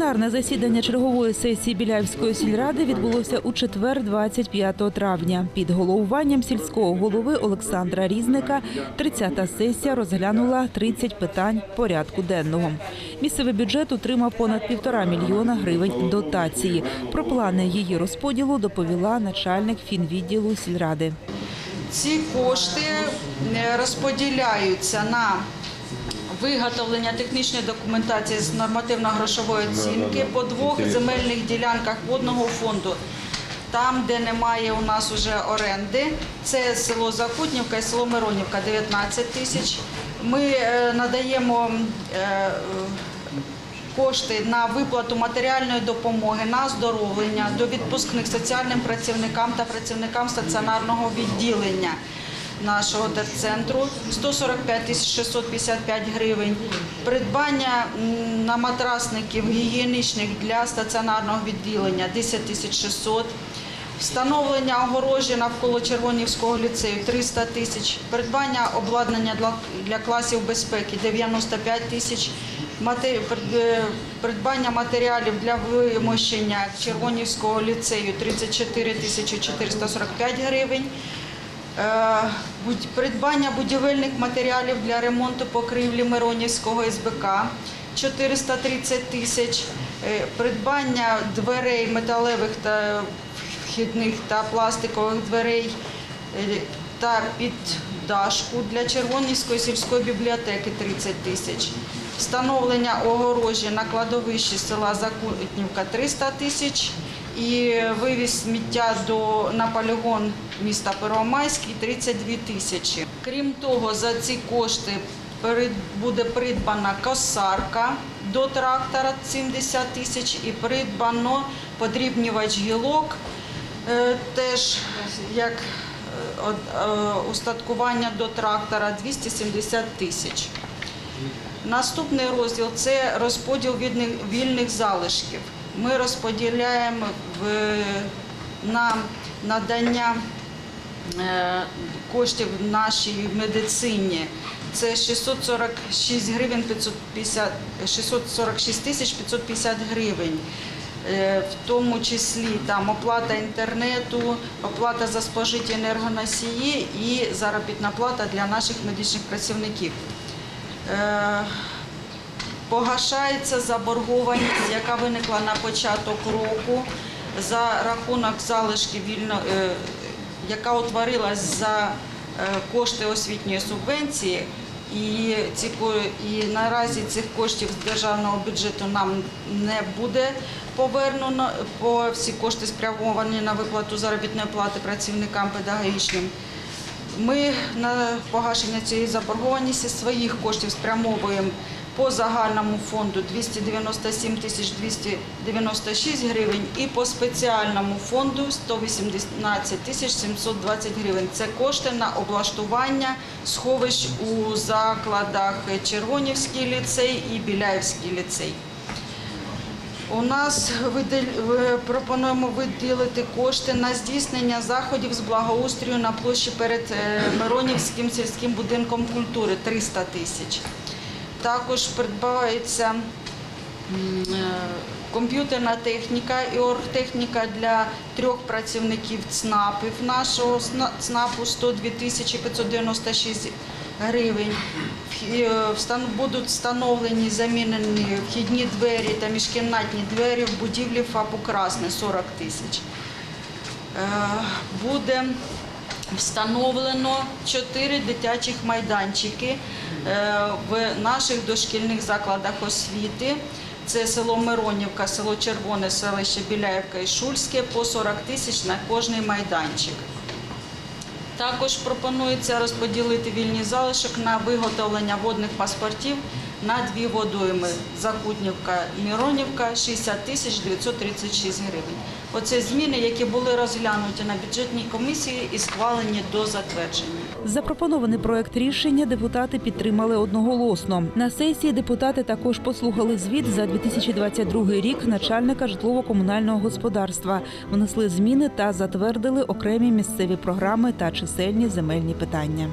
Пленарне засідання чергової сесії Біляївської сільради відбулося у четвер, 25 травня. Під головуванням сільського голови Олександра Різника 30-та сесія розглянула 30 питань порядку денного. Місцевий бюджет отримав понад півтора мільйона гривень дотації. Про плани її розподілу доповіла начальник фінвідділу сільради. Ці кошти е, розподіляються на виготовлення технічної документації з нормативно-грошової оцінки по двох земельних ділянках водного фонду. Там, де немає у нас вже оренди, це село Закутнівка і село Миронівка 19 тисяч. Ми е, надаємо е, кошти на виплату матеріальної допомоги на оздоровлення до відпускних соціальним працівникам та працівникам стаціонарного відділення нашого терцентру 145 тисяч 655 гривень. Придбання на матрасників гігієнічних для стаціонарного відділення 10 тисяч 600 Встановлення огорожі навколо Червонівського ліцею 300 тисяч, придбання обладнання для, класів безпеки 95 тисяч, е, придбання матеріалів для вимощення Червонівського ліцею 34 тисячі 445 гривень. Е, Придбання будівельних матеріалів для ремонту покрівлі Миронівського СБК 430 тисяч. Е, Придбання дверей металевих та вхідних та пластикових дверей е, та піддашку для Червонівської сільської бібліотеки 30 тисяч. Встановлення огорожі на кладовищі села Закутнівка 300 тисяч і вивіз сміття до, на полігон міста Первомайський 32 тисячі. Крім того, за ці кошти буде придбана косарка до трактора 70 тисяч і придбано подрібнювач гілок е, теж як е, е, устаткування до трактора 270 тисяч. Наступний розділ це розподіл вільних залишків. Ми розподіляємо на надання е, коштів нашій медицині. Це 646 гривень 550, 646 тисяч 550 гривень. Е, В тому числі там оплата інтернету, оплата за спожиті енергоносії і заробітна плата для наших медичних працівників. Погашається заборгованість, яка виникла на початок року за рахунок залишки вільно, е, яка утворилась за е, кошти освітньої субвенції. І, ці, і наразі цих коштів з державного бюджету нам не буде повернено, бо всі кошти спрямовані на виплату заробітної плати працівникам педагогічним. Ми на погашення цієї заборгованості своїх коштів спрямовуємо по загальному фонду 297 тисяч 296 гривень і по спеціальному фонду 118 тисяч 720 гривень. Це кошти на облаштування сховищ у закладах Червонівський ліцей і Біляївський ліцей. У нас пропонуємо виділити кошти на здійснення заходів з благоустрою на площі перед е, Миронівським сільським будинком культури 300 тисяч. Також придбається е, комп'ютерна техніка і оргтехніка для трьох працівників ЦНАПів нашого ЦНАПу 102 тисячі 596 гривень. Е, Будуть встановлені замінені вхідні двері та міжкімнатні двері в будівлі ФАПу Красне 40 тисяч. Е, Буде встановлено чотири дитячих майданчики е, в наших дошкільних закладах освіти. Це село Миронівка, село Червоне, селище Біляївка і Шульське по 40 тисяч на кожний майданчик. Також пропонується розподілити вільний залишок на виготовлення водних паспортів на дві водойми Закутнівка, Міронівка 60 тисяч 936 гривень. Оце зміни, які були розглянуті на бюджетній комісії і схвалені до затвердження. Запропонований проект рішення депутати підтримали одноголосно. На сесії депутати також послухали звіт за 2022 рік начальника житлово-комунального господарства, внесли зміни та затвердили окремі місцеві програми та чисельні земельні питання.